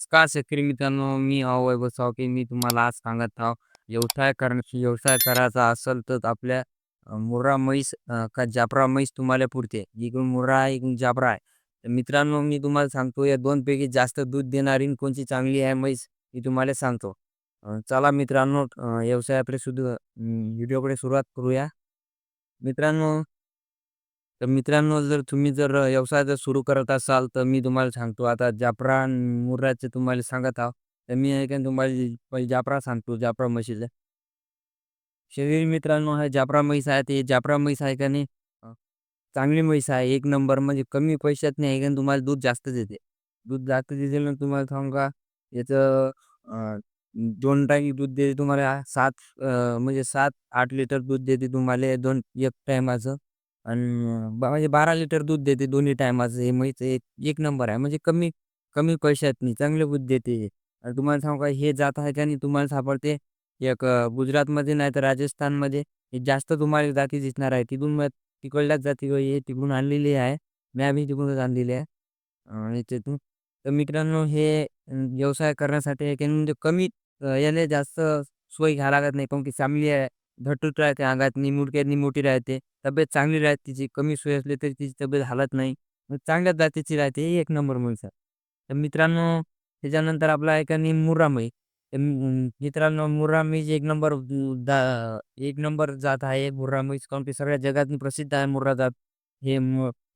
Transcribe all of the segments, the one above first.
नमस्कार शेतकरी मित्रांनो, मी अहो वैभव की मी तुम्हाला आज सांगत आहो, व्यवसाय करण्याची व्यवसाय करायचा असेल तर आपल्या मुर्रा म्हैस का जापरा म्हैस तुम्हाला पुरते. इकडून मुर्रा आहे, इकडून जाफरा आहे. तर मित्रांनो, मी तुम्हाला सांगतो या दोन पैकी जास्त दूध देणारी आणि कोणची चांगली आहे म्हैस, मी तुम्हाला सांगतो. चला मित्रांनो, अ, व्यवसायाकडे सुद्धा व्हिडिओकडे सुरुवात करूया. मित्रांनो तर मित्रांनो, जर तुम्ही जर व्यवसाय जर सुरू करत असाल, तर मी तुम्हाला सांगतो. आता जाफरा मुर्राचे तुम्हाला सांगत आहो. तर मी आहे का तुम्हाला पहिले जाफरा सांगतो, जाफरा म्हशीचं. शरीर मित्रांनो, हा जाफरा म्हैस आहे, ते जाफरा म्हैस आहे का नाही, चांगली म्हैस आहे, एक नंबर म्हणजे कमी पैशात नाही आहे का तुम्हाला दूध जास्त देते. दूध जास्त देते ना तुम्हाला सांगू का, याचं दोन टाईम दूध देते तुम्हाला. सात म्हणजे 7-8 लिटर दूध देते तुम्हाला. दोन एक टाईमाचं बा म्हणजे 12 लिटर दूध देते दोन्ही टाईमाचं. हे म्हैस एक एक नंबर आहे. म्हणजे कमी कमी पैशातनी चांगलं दूध देते हे. आणि तुम्हाला सांगू का, हे जात आहे का नाही तुम्हाला सापडते एक अ, गुजरातमध्ये नाहीतर राजस्थानमध्ये. हे जास्त तुम्हाला जाती दिसणार आहे. तिथून मग तिकडल्याच जाती हे तिकडून आणलेली आहे. मी आम्ही तिकडूनच आणलेली आहे. आणि तिथून तर मित्रांनो, हे व्यवसाय करण्यासाठी हे की म्हणजे कमी अ, याने जास्त सोय घ्यावी लागत नाही. काहून की चांगली आहे, धटूट राहते अंगातनी, मुडक्यातनी मोठी राहते, तब्येत चांगली राहते तिची. कमी सोय असली तरी तिची तब्येत हालत नाही. मग चांगल्या जातीची राहते, हे एक नंबर म्हैस तर मित्रांनो, त्याच्यानंतर आपला आहे का नाही मुर्रा मित्रांनो, मुर्रा एक नंबर दा एक नंबर जात आहे मुर्रा म्हैस. काऊन की सगळ्या जगात प्रसिद्ध आहे मुर्रा जात. हे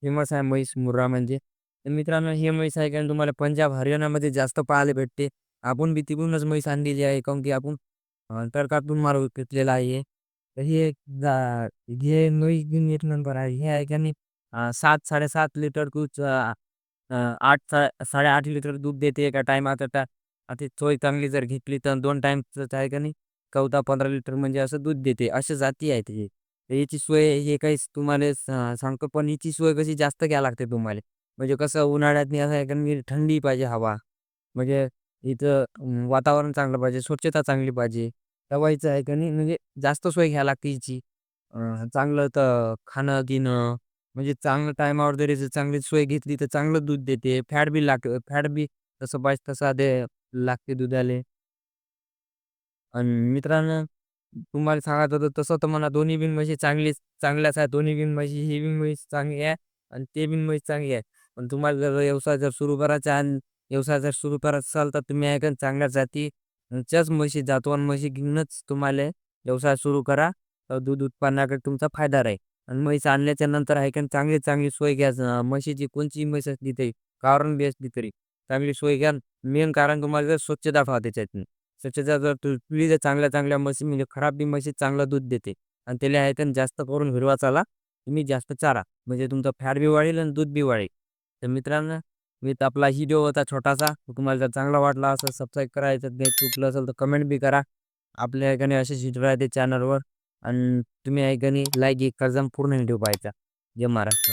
फेमस आहे म्हैस मुर्रा म्हणजे. तर मित्रांनो, हे म्हैस आहे कारण तुम्हाला पंजाब, हरियाणामध्ये जास्त पाहायला भेटते. आपण बी तिकडूनच म्हैस आणलेली आहे. काऊन की आपण तडकातून तर्कातून घेतलेला आहे. तर हे जा हे म्हैस एक नंबर आहे. हे आहे का नाही अ, 7-7.5 लिटर कुछ आठ 8 साडे-8 लिटर दूध देते एका टाईमात. आता आता सोय चांगली जर घेतली तर दोन टाइम आहे का नाही 14-15 लिटर म्हणजे असं दूध देते. अशा जाती आहे हे. याची सोय हे काही तुम्हाला सांगतो, पण हिची सोय कशी जास्त घ्यावी लागते तुम्हाला. म्हणजे कसं उन्हाळ्यातनी असं आहे का थंडी पाहिजे हवा. म्हणजे इथं वातावरण चांगलं पाहिजे, स्वच्छता चांगली पाहिजे. तेव्हा आहे का नाही म्हणजे जास्त सोय घ्या लागते हिची. चांगलं तर खाणं-पिणं म्हणजे चांगलं टायमावर जर चांगली सोय घेतली तर चांगलं दूध देते. फॅट बी लागते फॅट बी तसं पाहिजे तसा दे लागते दुधाले. आणि मित्रांनो, तुम्हाला सांगायचं तर तसं तर म्हणा दोन्ही बिन म्हशी चांगलीच चांगल्याच आहे. दोन्ही बिन म्हशी ही बी म्हैस चांगली आहे आणि ते बिन म्हैस चांगली आहे. पण तुम्हाला जर व्यवसाय जर सुरू करायचा आणि व्यवसाय जर सुरू करायचा असाल तर तुम्ही आहे का चांगल्या त्याच म्हशी, जातवान म्हशी घेऊनच तुम्हाला व्यवसाय सुरू करा. दूध उत्पन्नाकडे तुमचा फायदा राहील. आणि म्हैस आणल्याच्या नंतर आहे का चांगली चांगली सोय घ्या. म्हशीची कोणचीही म्हैस असली तरी, कारण बी असली तरी चांगली सोय घ्या. मेन कारण तुम्हाला जर स्वच्छता ठेवा त्याच्यातून स्वच्छता जर तुम्ही जर चांगल्या चांगल्या म्हशी म्हणजे खराब बी म्हशी चांगलं दूध देते. आणि त्याला आहे का जास्त करून हिरवा चाला तुम्ही जास्त चारा. म्हणजे तुमचा फॅट बी वाढेल आणि दूध बी वाढेल. तर मित्रांनो, मी आपला व्हिडिओ होता छोटासा. तुम्हाला जर चांगला वाटला असं सबस्क्राईब करायचं नाही चुकलं असेल तर कमेंट बी करा. आपल्या आहे का असेच व्हिडिओ राहते चॅनलवर आणि तुम्ही आहे लाईक एक करा पूर्ण व्हिडिओ पाहायचा. जय महाराष्ट्र.